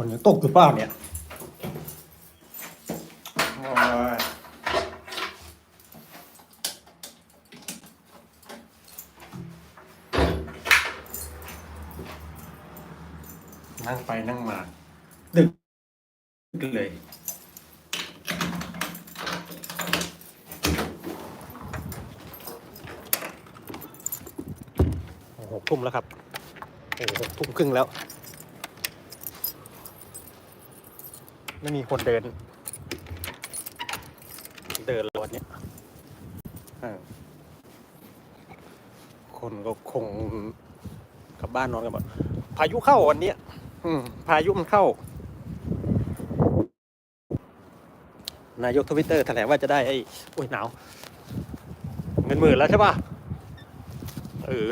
ฝนยังตกอยู่เปล่าเนี่ยโอ้ยนั่งไปนั่งมา ดึกเลยโอ้โหหกทุ่มแล้วครับโอ้โหหกทุ่มครึ่งแล้ว ไม่มีคนเดิน เดินรถเนี่ยคนก็คงกลับบ้านนอนกันหมดพายุเข้าวันนี้พายุมันเข้า นายกทวิตเตอร์แถลงว่าจะได้ไอ้โอ้ยหนาวเงินหมื่นแล้วใช่ป่ะเออ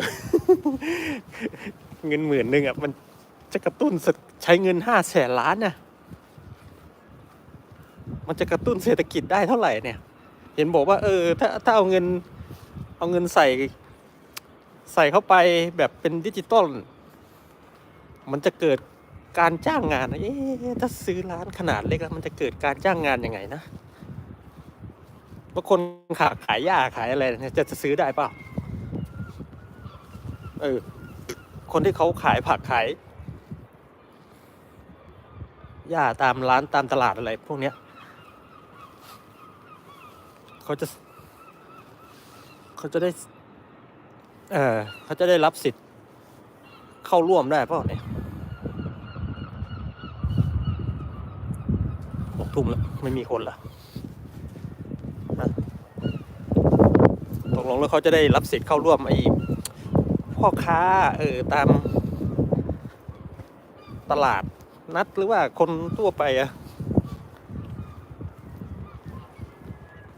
เงินหมื่นหนึ่งอะมันจะกระตุ้นใช้เงินห้าแสนล้านน่ะ มันจะกระตุ้นเศรษฐกิจได้เท่าไหร่เนี่ย เห็นบอกว่า เออ ถ้าถ้าเอาเงินเอาเงินใส่ ใส่เข้าไปแบบเป็นดิจิตอลมันจะเกิดการจ้างงานนะเอ๊ะถ้าซื้อร้านขนาดเล็กแล้วมันจะเกิดการจ้างงานยังไงนะว่าคนขาขายหญ้าขายอะไรเนี่ยจะจะซื้อได้เปล่าเออ คนที่เขาขายผักขายหญ้าตามร้านตามตลาดอะไรพวกเนี้ย เขาจะ เขาจะได้ เออเขาจะได้รับสิทธิ์ เข้าร่วมได้เปล่าเนี่ยหกทุ่มแล้ว ไม่มีคนละนะตกลงแล้วเขาจะได้รับสิทธิ์เข้าร่วมไอ้พ่อค้า เออตามตลาดนัดหรือว่าคนทั่วไปอะ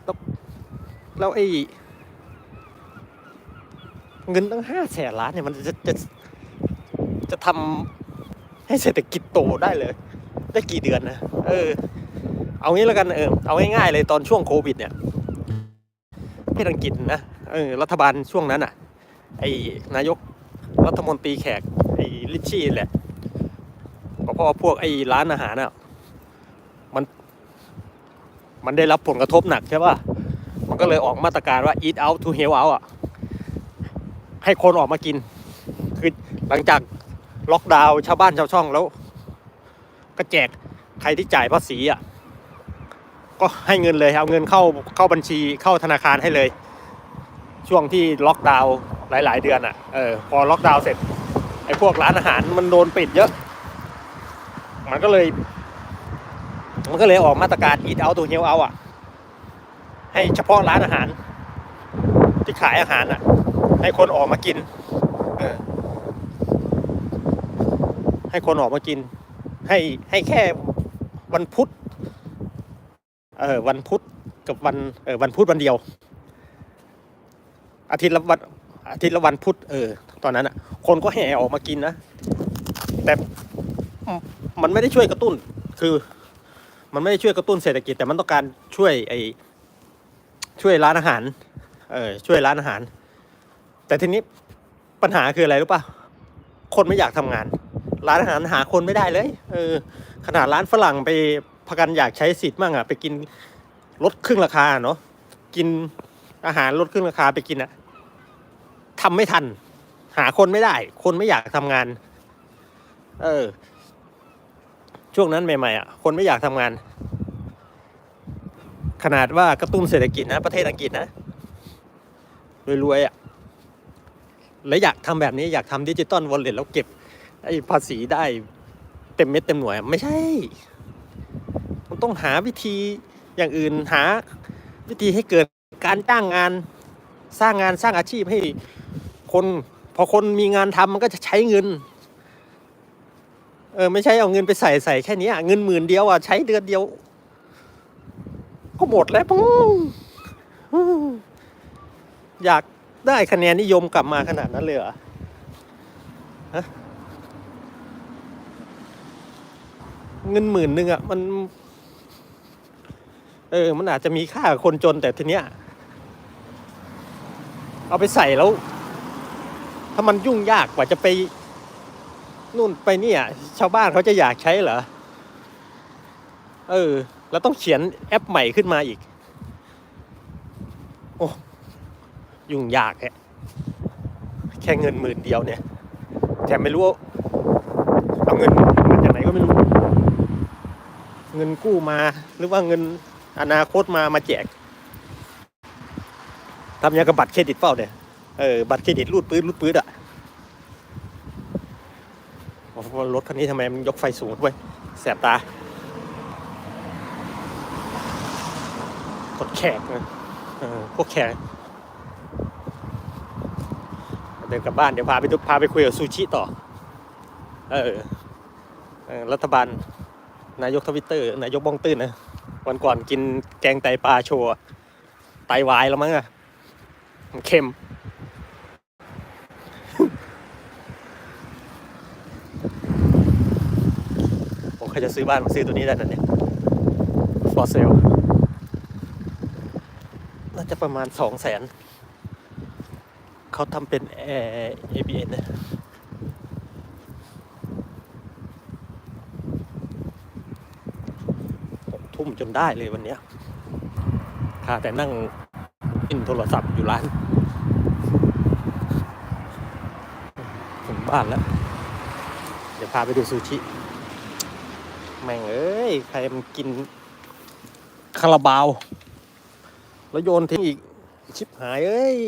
แล้ว แล้วไอ้เงินตั้งห้าแสนล้านเนี่ยมันจะจะจะทำให้เศรษฐกิจโตได้เลย ได้กี่เดือนนะเออ เอางี้แล้วกันเออเอาง่ายๆเลยตอนช่วงโควิด เนี่ยประเทศอังกฤษนะเออรัฐบาลช่วงนั้นอะ ไอ้นายกรัฐมนตรีแขกไอ้ลิชชี่แหละก็เพราะว่าพวกไอ้ร้านอาหารอะมัน มันได้รับผลกระทบหนักใช่ป่ะ ก็เลยออกมาตรการว่า eat out to help out อะ ให้คนออกมากิน คือหลังจากล็อกดาวน์ชาวบ้านชาวช่องแล้ว ก็แจกใครที่จ่ายภาษีอะ ก็ให้เงินเลยเอาเงินเข้าเข้าบัญชีเข้าธนาคารให้เลย ช่วงที่ล็อกดาวน์หลาย ๆ เดือนอะเออพอล็อกดาวน์เสร็จไอ้พวกร้านอาหารมันโดนปิดเยอะ มันก็เลย มันก็เลยออกมาตรการ eat out to help out อะ ให้เฉพาะร้านอาหาร ที่ขายอาหารอะ ให้คนออกมากินเออให้คนออกมากิน ให้ให้แค่วันพุธเออวันพุธกับวันเออวันพุธวันเดียว อาทิตย์ละวันอาทิตย์ละวันพุธเออ ตอนนั้นอะ คนก็แห่ออกมากินนะแต่มันไม่ได้ช่วยกระตุ้น คือ มันไม่ได้ช่วยกระตุ้นเศรษฐกิจแต่มันต้องการช่วยไอ ช่วยร้านอาหาร เออช่วยร้านอาหาร แต่ทีนี้ปัญหาคืออะไรรู้ป่ะคนไม่อยากทำงาน ร้านอาหารหาคนไม่ได้เลย เออ ขนาดร้านฝรั่งไปพากันอยากใช้สิทธิ์มั่งอะไปกินลดครึ่งราคาเนาะกินอาหารลดครึ่งราคาไปกินอะทำไม่ทัน หาคนไม่ได้ คนไม่อยากทำงาน เออ ช่วงนั้นใหม่ๆอะคนไม่อยากทำงาน ขนาดว่ากระตุ้นเศรษฐกิจนะ ประเทศอังกฤษนะรวยๆอะแล้วอยากทำแบบนี้อยากทำดิจิตอลวอลเล็ตแล้วเก็บไอ้ภาษีได้เต็มเม็ดเต็มหน่วย ไม่ใช่ มันต้องหาวิธีอย่างอื่นหาวิธีให้เกิดการจ้างงานสร้างงานสร้างอาชีพให้คนพอคนมีงานทำมันก็จะใช้เงิน เออไม่ใช่เอาเงินไปใส่ใส่แค่นี้เงินหมื่นเดียวอะใช้เดือนเดียว ก็หมดแล้วปุ้งอยากได้คะแนนนิยมกลับมาขนาดนั้นเลยเหรอเงินหมื่นหนึ่งอะ มัน เออ มันอาจจะมีค่าคนจนแต่ทีเนี้ย เอาไปใส่แล้ว ถ้ามันยุ่งยากกว่าจะไป นู่นไปเนี่ย ชาวบ้านเขาจะอยากใช้เหรอ เออ แล้วต้องเขียนแอปใหม่ขึ้นมาอีก โอ้ ยุ่งยากแฮะแค่เงินหมื่นเดียวเนี่ยแถมไม่รู้ว่าเอาเงินมาจากไหนก็ไม่รู้ เงินกู้มาหรือว่าเงินอนาคตมามาแจกทำยังกับบัตรเครดิตเปล่าเนี่ยเออบัตรเครดิตรูดปื้ดรูดปื้ดอะรถคันนี้ทำไมมันยกไฟสูงด้วยแสบตา กดแขกนะเออพวกแขกเดินกลับบ้านเดี๋ยวพาไปดูพาไปคุยกับซูชิต่อ เออรัฐบาล นายกทวิตเตอร์ นายกบ้องตื้นนะ วันก่อนกินแกงไตปลาโชว์อะไตวายแล้วมั้งอะเค็ม ผมใครจะซื้อบ้านมาซื้อตัวนี้ได้นั่นเนี่ย for sale น่าจะประมาณสองแสนเขาทำเป็นแอร์ ABN นะทุ่มจนได้เลยวันเนี้ยข้าแต่นั่งอินโทรศัพท์อยู่ร้าน ถึงบ้านแล้ว เดี๋ยวพาไปดูซูชิ แม่งเอ้ย ใครมันกินคาราบาว แล้วโยนทิ้งอีกชิบหายเอ้ย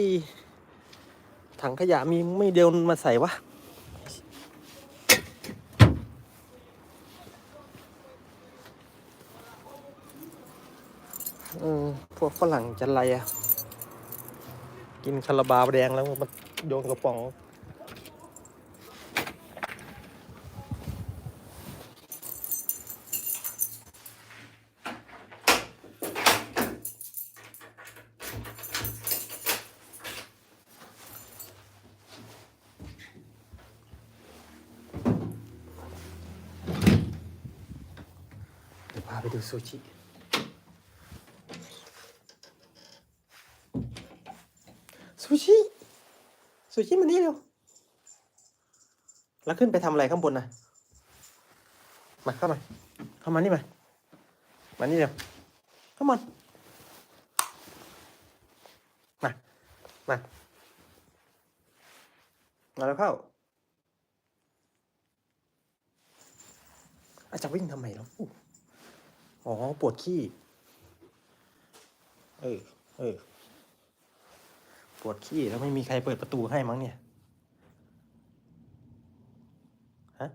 ถังขยะมีไม่เดียวมาใส่วะเออพวกฝรั่งจะไรอะกินคาราบาวแดงแล้วมันโยนกระป๋อง เดี๋ยวพาไปดู ซูชิซูชิซูชิมานี่เร็วแล้วขึ้นไปทำอะไรข้างบนนะมาเข้ามาเข้ามานี่มามานี่เร็วเข้ามามามามาแล้วเข้าอาจจะวิ่งทำไมล้ว อ๋อ ปวดขี้ เออ เออ ปวดขี้แล้วไม่มีใครเปิดประตูให้มั้งเนี่ย ฮะ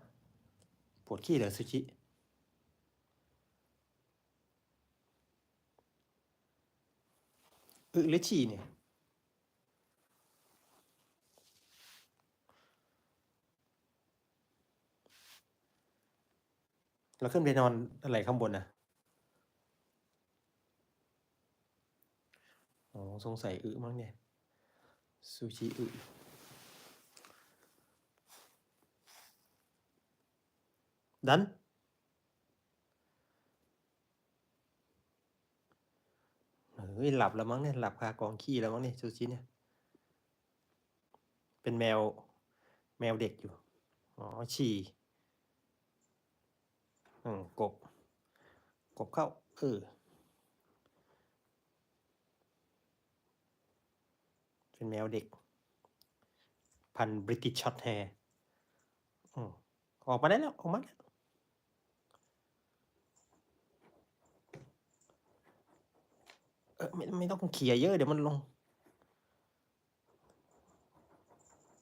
ปวดขี้เหรอซูชิอึหรือฉี่เนี่ย แล้วขึ้นไปนอนอะไรข้างบนนะ อ๋อสงสัยอึมั้งเนี่ย ซูชิอึดัน เฮ้ย หลับแล้วมั้งเนี่ย หลับคากองขี้แล้วมั้งเนี่ยซูชิเนี่ย เป็นแมว แมวเด็กอยู่ อ๋อ ฉี่ อืม กบ กบเข้า เออ เป็นแมวเด็ก พันบริติชช็อตแฮร์ออกมาได้แล้ว ออกมาแล้วเออไม่ไม่ต้องเขี่ยเยอะ เดี๋ยวมันลง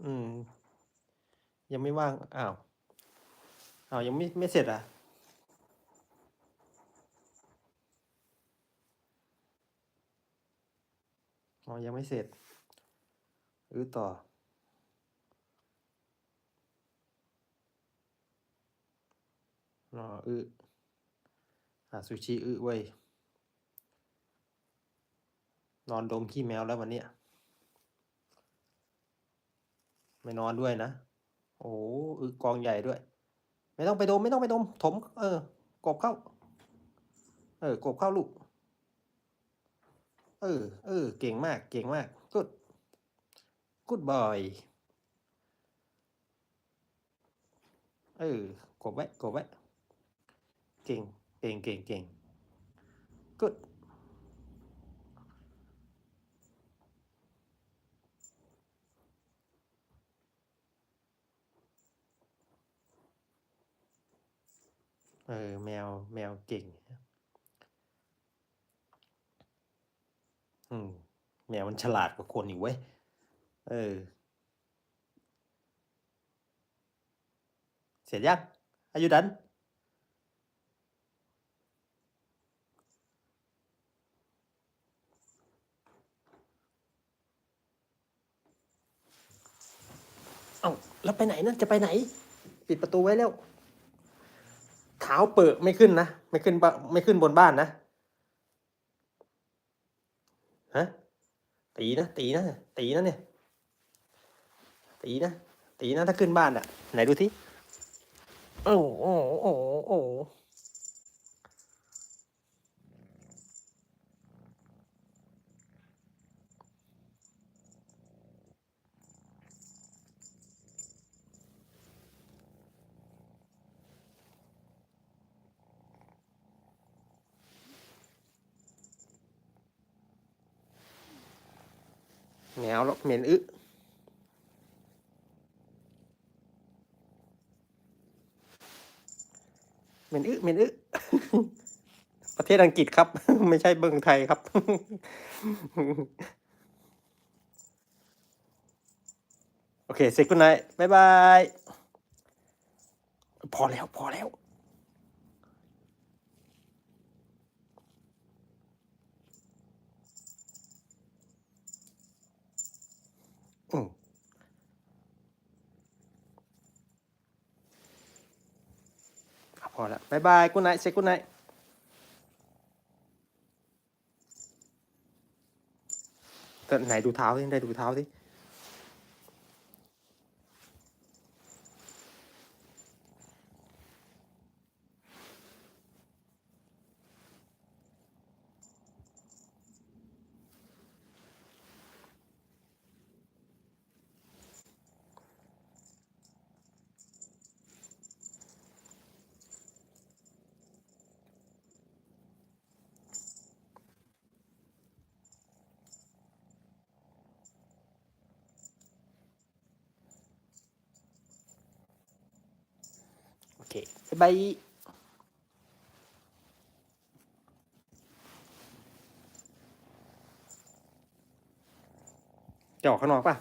อืม ยังไม่ว่าง อ้าว อ้าว ยังไม่ไม่เสร็จอะอ๋อยังไม่เสร็จ อือต่ออ๋ออืออะซูชิอือเว้ย นอนดมขี้แมวแล้ววันเนี้ยไม่นอนด้วยนะ โอ้อึกองใหญ่ด้วย ไม่ต้องไปดม ไม่ต้องไปดม ถม เออ กบเข้า เออ กบเข้าลูก เออ เออ เก่งมาก เก่งมากกุด กุดบอยเออกบไว้กบไว้เก่งเก่งเก่งเก่ง good เออแมวแมวเก่ง อืมแมวมันฉลาดกว่าคนอีกเว้ย เออ เสร็จยังอายุดันเอ้าแล้วไปไหนนั่นจะไปไหน ปิดประตูไว้แล้วเท้าเปิดไม่ขึ้นนะ ไม่ขึ้นไม่ขึ้นบนบ้านนะฮะตีนะตีนะตีนะเนี่ย ตีนะ ตีนะ ถ้าขึ้นบ้านอะ ไหนดูทีโอ้โอ้โอ้โอ้แมวแล้วเหม็นอึ เหม็นอึเหม็นอึประเทศอังกฤษครับ ไม่ใช่เบืองไทยครับ โอเคเซ็กคุณนายบายบาย พอแล้วพอแล้ว พอละบายบายกุ๊ไนายเสร็จคุณนายแต่ไหนดูเท้าสิได้ดูเท้าสิ เคบายบายจะออกข้างนอกป่ะ